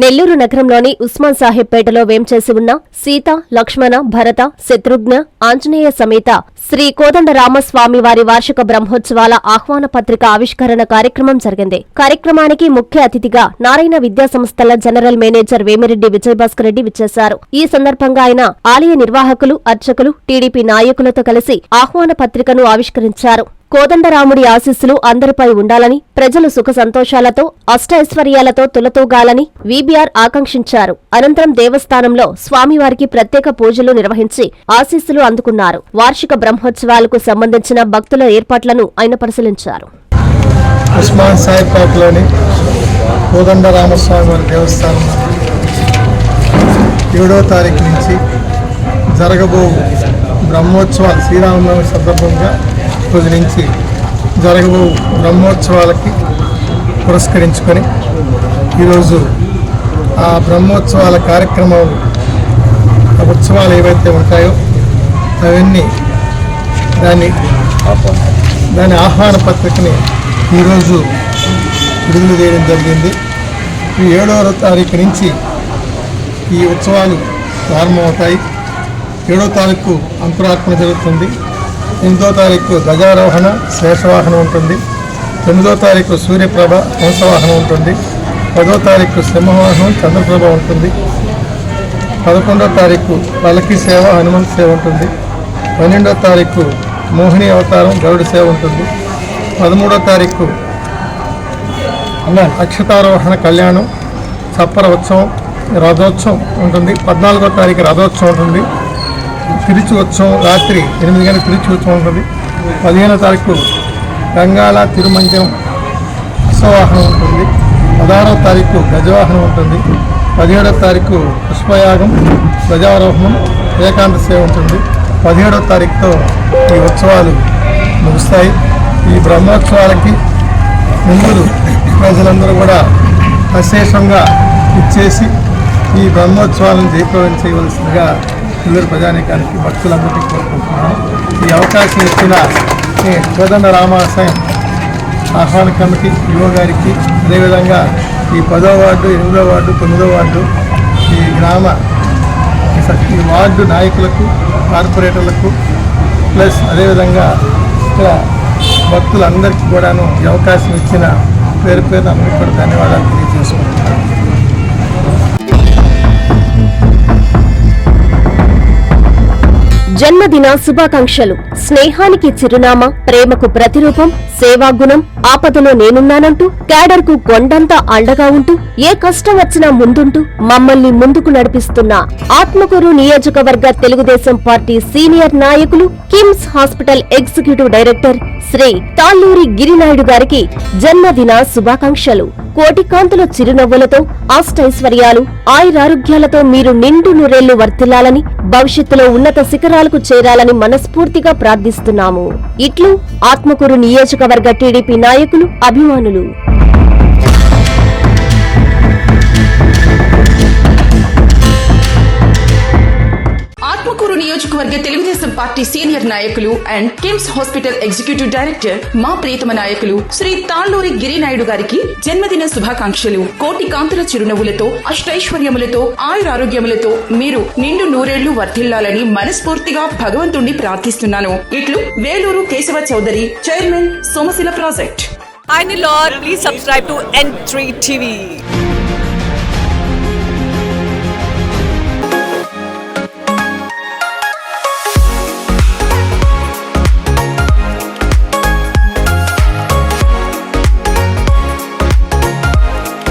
నెల్లూరు నగరంలోని ఉస్మాన్ సాహెబ్ పేటలో వేంచేసి ఉన్న సీత లక్ష్మణ భరత శత్రుఘ్న ఆంజనేయ సమేత శ్రీ కోదండరామస్వామి వారి వార్షిక బ్రహ్మోత్సవాల ఆహ్వాన పత్రిక ఆవిష్కరణ కార్యక్రమం జరిగింది. కార్యక్రమానికి ముఖ్య అతిథిగా నారాయణ విద్యా సంస్థల జనరల్ మేనేజర్ వేమిరెడ్డి విజయభాస్కర్ రెడ్డి విచ్చేశారు. ఈ సందర్భంగా ఆయన ఆలయ నిర్వాహకులు అర్చకులు టీడీపీ నాయకులతో కలిసి ఆహ్వాన పత్రికను ఆవిష్కరించారు. కోదండరాముడి ఆశీస్సులు అందరిపై ఉండాలని ప్రజలు సుఖ సంతోషాలతో అష్టైశ్వర్యాలతో తులతూగాలని వీబీఆర్ ఆకాంక్షించారు. అనంతరం దేవస్థానంలో స్వామివారికి ప్రత్యేక పూజలు నిర్వహించి ఆశీస్సులు అందుకున్నారు. వార్షిక బ్రహ్మోత్సవాలకు సంబంధించిన భక్తుల ఏర్పాట్లను ఆయన పరిశీలించారు. ఉస్మాన్ సాహిబ్ పార్క్లోని కోదండరామస్వామి వారి దేవస్థానం ఏడో తారీఖు నుంచి జరగబో బ్రహ్మోత్సవాలు శ్రీరామనవమి సందర్భంగా రోజు నుంచి జరగబో బ్రహ్మోత్సవాలకి పురస్కరించుకొని ఈరోజు ఆ బ్రహ్మోత్సవాల కార్యక్రమాలు ఆ ఉత్సవాలు ఏవైతే ఉంటాయో అవన్నీ దాన్ని దాని ఆహ్వాన పత్రికని ఈరోజు విడుదల చేయడం జరిగింది. ఈ ఏడవ తారీఖు నుంచి ఈ ఉత్సవాలు ప్రారంభమవుతాయి. ఏడో తారీఖు అంకురార్పణ జరుగుతుంది. ఎనిమిదో తారీఖు ధ్వజారోహణ శేషవాహనం ఉంటుంది. తొమ్మిదో తారీఖు సూర్యప్రభ హంసవాహనం ఉంటుంది. పదో తారీఖు సింహవాహనం చంద్రప్రభ ఉంటుంది. పదకొండో తారీఖు పలకి సేవ హనుమంత్ సేవ ఉంటుంది. పన్నెండో తారీఖు మోహిని అవతారం గరుడు సేవ ఉంటుంది. పదమూడో తారీఖు అక్షతారోహణ కళ్యాణం చప్పర ఉత్సవం రథోత్సవం ఉంటుంది. పద్నాలుగో తారీఖు రథోత్సవం ఉంటుంది. తిరుచి ఉత్సవం రాత్రి ఎనిమిది గంటల తిరుచి ఉత్సవం ఉంటుంది. పదిహేనో తారీఖు రంగాల తిరుమంజం అశ్వవాహనం ఉంటుంది. పదహారవ తారీఖు గజవాహనం ఉంటుంది. పదిహేడవ తారీఖు పుష్పయాగం ధ్వజారోహణం ఏకాంత సేవ ఉంటుంది. పదిహేడవ తారీఖుతో ఈ ఉత్సవాలు ముగుస్తాయి. ఈ బ్రహ్మోత్సవాలకి ముందు ప్రజలందరూ కూడా అశేషంగా ఇచ్చేసి ఈ బ్రహ్మోత్సవాలను జయప్రదం చేయవలసిందిగా తెలుగు ప్రజానీకానికి భక్తులందరికీ కోరుకుంటున్నాను. ఈ అవకాశం ఇచ్చిన ఈ కోదండ రామాశయం ఆహ్వాన కమిటీ యువ గారికి అదేవిధంగా ఈ పదో వార్డు ఎనిమిదో వార్డు తొమ్మిదో వార్డు ఈ గ్రామ ఈ ఈ వార్డు నాయకులకు కార్పొరేటర్లకు ప్లస్ అదేవిధంగా ఇక్కడ భక్తులందరికీ కూడాను ఈ అవకాశం ఇచ్చిన పేరు పేరు అందరికీ కూడా ధన్యవాదాలు తెలియజేసుకుంటున్నాను. జన్మదిన శుభాకాంక్షలు. స్నేహానికి చిరునామా ప్రేమకు ప్రతిరూపం సేవాగుణం ఆపదలో నేనున్నానంటూ క్యాడర్కు కొండంతా అండగా ఉంటూ ఏ కష్టం వచ్చినా ముందుంటూ మమ్మల్ని ముందుకు నడిపిస్తున్న ఆత్మకూరు నియోజకవర్గ తెలుగుదేశం పార్టీ సీనియర్ నాయకులు KIMS hospital executive director Shri Talluri Girinaidu గారికి జన్మదిన శుభాకాంక్షలు. కోటికాంతుల చిరునవ్వులతో అష్టైశ్వర్యాలు ఆయురారోగ్యాలతో మీరు నిండు నూరేళ్ళు వర్తిల్లాలని భవిష్యత్తులో ఉన్నత శిఖరాలకు చేరాలని మనస్ఫూర్తిగా ప్రార్థిస్తున్నాము. ఇట్లు ఆత్మకూరు నియోజకవర్గ టీడీపీ నాయకులు అభిమానులు. నియోజకవర్గ తెలుగుదేశం పార్టీ సీనియర్ నాయకులు and KIMS hospital executive director మా ప్రియతమ నాయకులు శ్రీ తాళ్ళూరి గిరినాయుడు గారికి జన్మదిన శుభాకాంక్షలు. కోటి కాంతుల చిరునవ్వులతో అష్టైశ్వర్యములతో ఆయురారోగ్యములతో మీరు నిండు నూరేళ్ళు వర్ధిల్లాలని మనస్ఫూర్తిగా భగవంతుణ్ణి ప్రార్థిస్తున్నాను. ఇట్లు వేలూరు కేశవ చౌదరి చైర్మన్ సోమశిల ప్రాజెక్ట్. ఐ Nilor, please subscribe to N3 TV